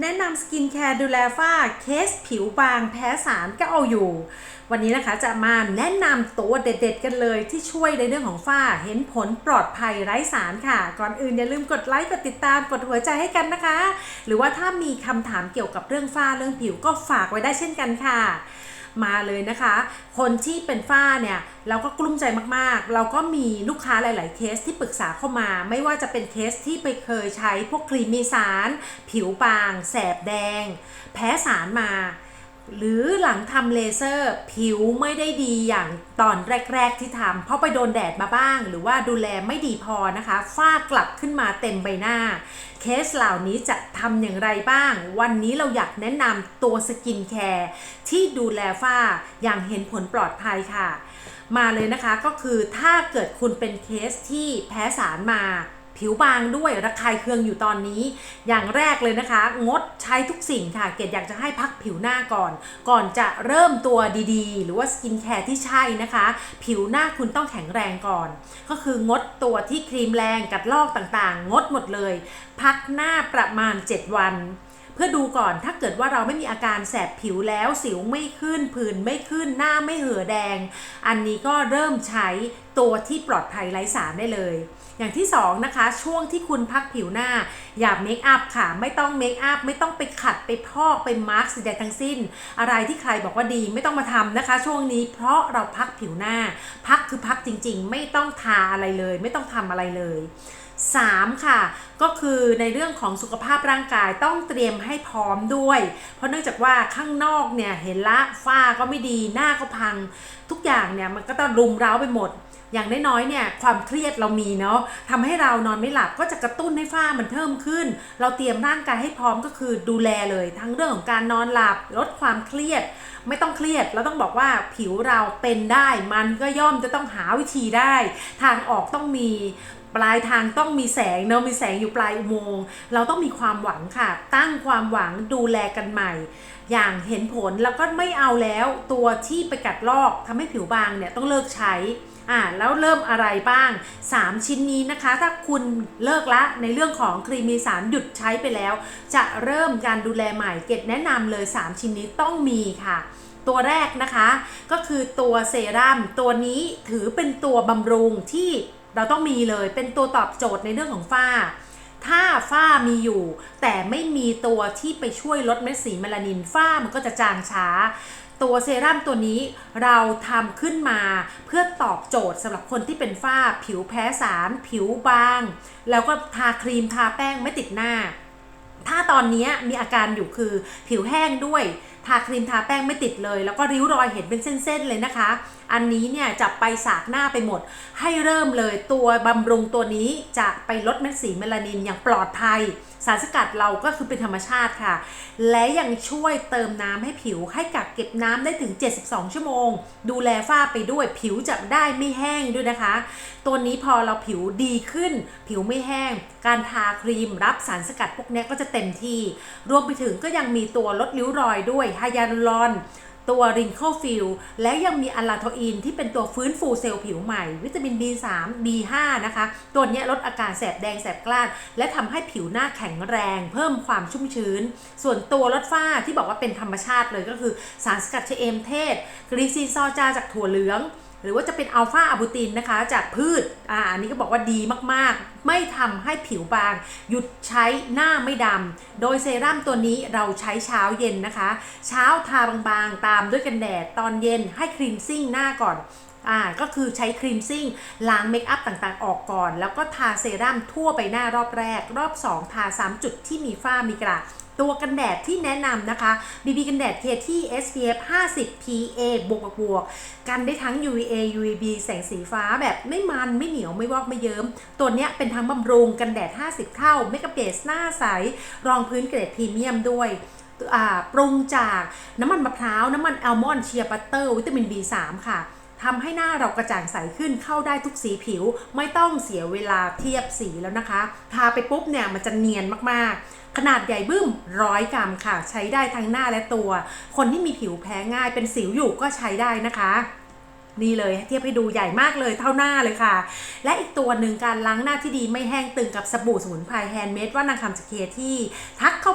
แนะนำสกินแคร์ดูแลฝ้าเคสผิวบางแพ้สารก็เอาอยู่ วันนี้นะคะจะมาแนะนำตัวเด็ดๆกันเลยที่ช่วยในเรื่องของฝ้าเห็นผลปลอดภัยไร้สารค่ะ ก่อนอื่นอย่าลืมกดไลค์กดติดตามกดหัวใจให้กันนะคะ หรือว่าถ้ามีคำถามเกี่ยวกับเรื่องฝ้าเรื่องผิวก็ฝากไว้ได้เช่นกันค่ะ มาเลยนะคะ คนที่เป็นฝ้าเนี่ยเราก็กลุ้มใจมากๆ เราก็มีลูกค้าหลาย ๆ เคสที่ปรึกษาเข้ามา ไม่ว่าจะเป็นเคสที่ไปเคยใช้พวกครีมมีสาร ผิวบาง แสบแดง แพ้สารมา หรือหลังทำเลเซอร์ผิวไม่ได้ดีอย่างตอนแรก ๆที่ทำเพราะไปโดนแดดมาบ้าง หรือว่าดูแลไม่ดีพอนะคะฝ้ากลับขึ้นมาเต็มใบหน้า เคสเหล่านี้จะทำอย่างไรบ้าง วันนี้เราอยากแนะนำตัวสกินแคร์ที่ดูแลฝ้าอย่างเห็นผลปลอดภัยค่ะ มาเลยนะคะก็คือถ้าเกิดคุณเป็นเคสที่แพ้สารมา ผิวบางด้วยระคายเคืองอยู่ตอนนี้ อย่างแรกเลยนะคะ งดใช้ทุกสิ่งค่ะ เกดอยากจะให้พักผิวหน้าก่อน ก่อนจะเริ่มตัวดีๆ หรือว่าสกินแคร์ที่ใช่นะคะ ผิวหน้าคุณต้องแข็งแรงก่อน ก็คืองดตัวที่ครีมแรงกัดลอกต่างๆ งดหมดเลย พักหน้าประมาณ 7 วัน เพื่อดูก่อนถ้าเกิดว่าเราไม่มีอาการแสบผิวแล้วสิวไม่ขึ้นผื่นไม่ขึ้นหน้าไม่เหือแดง อันนี้ก็เริ่มใช้ตัวที่ปลอดภัยไร้สารได้เลย อย่างที่สองนะคะ ช่วงที่คุณพักผิวหน้า อย่าเมคอัพค่ะ ไม่ต้องเมคอัพไม่ต้องไปขัดไปพอกไปมาร์กสีแดทั้งสิ้น อะไรที่ใครบอกว่าดีไม่ต้องมาทำนะคะ ช่วงนี้เพราะเราพักผิวหน้า พักคือพักจริงๆ ไม่ต้องทาอะไรเลย ไม่ต้องทำอะไรเลย 3 ค่ะ ก็คือในเรื่องของสุขภาพร่างกายต้องเตรียมให้พร้อมด้วย เพราะเนื่องจากว่าข้างนอกเนี่ยเห็นละฝ้าก็ไม่ดีหน้าก็พัง ทุกอย่างเนี่ยมันก็ต้องรุมเร้าไปหมด อย่างน้อยๆเนี่ยความเครียดเรามีเนาะทำให้เรานอนไม่หลับก็จะกระตุ้นให้ฝ้ามันเพิ่มขึ้น เราเตรียมร่างกายให้พร้อมก็คือดูแลเลย ทั้งเรื่องของการนอนหลับลดความเครียดไม่ต้องเครียด เราต้องบอกว่าผิวเราเป็นได้ มันก็ย่อมจะต้องหาวิธีได้ ทางออกต้องมี ปลายทางต้องมีแสงเนาะมีแสงอยู่ปลายอุโมงค์เราต้องมีความหวังค่ะ ตั้งความหวังดูแลกันใหม่ อย่างเห็นผลแล้วก็ไม่เอาแล้วตัวที่ไปกัดลอกทำให้ผิวบางเนี่ยต้องเลิกใช้อ่าแล้วเริ่มอะไรบ้าง 3 ชิ้นนี้นะคะ ถ้าคุณเลิกละในเรื่องของครีมมีสารหยุดใช้ไปแล้ว จะเริ่มการดูแลใหม่เก็บแนะนำเลย 3 ชิ้นนี้ต้องมีค่ะ ตัวแรกนะคะ ก็คือตัวเซรั่มตัวนี้ถือเป็นตัวบำรุงที่เราต้องมีเลยเป็นตัวตอบโจทย์ในเรื่องของฝ้า ถ้าฝ้ามีอยู่ แต่ไม่มีตัวที่ไปช่วยลดเม็ดสีเมลานินฝ้ามันก็จะจางช้า ตัวเซรั่มตัวนี้เราทำขึ้นมาเพื่อตอบโจทย์สำหรับคนที่เป็นฝ้า ผิวแพ้สาร ผิวบาง แล้วก็ทาครีมทาแป้งไม่ติดหน้า ถ้าตอนนี้มีอาการอยู่คือผิวแห้งด้วย ทาครีมทาแป้งไม่ติดเลย แล้วก็ริ้วรอยเห็นเป็นเส้นๆเลยนะคะ อันนี้เนี่ยจะไปสากหน้าไปหมด ให้เริ่มเลยตัวบำรุงตัวนี้จะไปลดเม็ดสีเมลานินอย่างปลอดภัย สารสกัดเราก็คือเป็นธรรมชาติค่ะ และยังช่วยเติมน้ำให้ผิวให้กักเก็บน้ำได้ถึง 72 ชั่วโมง ดูแลฝ้าไปด้วยผิวจะได้ไม่แห้งด้วยนะคะ ตัวนี้พอเราผิวดีขึ้น ผิวไม่แห้ง การทาครีมรับสารสกัดพวกนี้ก็จะเต็มที่ รวมไปถึงก็ยังมีตัวลดริ้วรอยด้วยไฮยาลูรอน ตัวริง c คฟิลและยังมีอะลาโทอินที่เป็นตัวฟื้นฟูเซลล์ผิวใหม่ วิตามิน B3 B5 นะคะ ตัวนี้ลดอาการแสบแดงแสบกล้าน และทำให้ผิวหน้าแข็งแรง เพิ่มความชุ่มชื้น ส่วนตัวลดฝ้าที่บอกว่าเป็นธรรมชาติเลยก็คือสารสกัดเชเอมเทศกรีซีซอจาจากถั่วเหลือง หรือว่าจะเป็นอัลฟาอะบูตินนะคะจากพืชอ่าอันนี้ก็บอกว่าดีมากๆ ไม่ทำให้ผิวบาง หยุดใช้หน้าไม่ดำโดยเซรั่มตัวนี้เราใช้เช้าเย็นนะคะ เช้าทาบางๆ ตามด้วยกันแดด ตอนเย็นให้ครีมซิ่งหน้าก่อนอ่าก็คือใช้ครีมซิ่งล้างเมคอัพต่างๆ ออกก่อน แล้วก็ทาเซรั่มทั่วไปหน้ารอบแรก รอบ 2 ทา 3 จุดที่มีฝ้ามีกระ ตัวกันแดดที่แนะนำนะคะ BB กันแดดเคที่ SPF 50 PA บวกบวกกันได้ทั้ง UVA UVB แสงสีฟ้าแบบไม่มันไม่เหนียวไม่วอกไม่เยิ้ม ตัวเนี้ยเป็นทั้งบำรุงกันแดด 50 เท่า เมกะเบสหน้าใส รองพื้นเกรดพรีเมียมด้วยปรุงจากน้ำมันมะพร้าว น้ำมันอัลมอนด์เชียร์บัตเตอร์ วิตามิน B3 ค่ะ ทำให้หน้าเรากระจ่างใสขึ้นเข้าได้ทุกสีผิว ไม่ต้องเสียเวลาเทียบสีแล้วนะคะ ทาไปปุ๊บเนี่ยมันจะเนียนมากๆ ขนาดใหญ่บึ้มร้อยกรัมค่ะ ใช้ได้ทั้งหน้าและตัว คนที่มีผิวแพ้ง่ายเป็นสิวอยู่ก็ใช้ได้นะคะนี่เลยเทียบให้ดูใหญ่มากเลยเท่าหน้าเลยค่ะ และอีกตัวหนึ่งการล้างหน้าที่ดีไม่แห้งตึงกับสบู่สมุนไพรแฮนด์เมดว่านางคำสเคที่ทักเข้ามา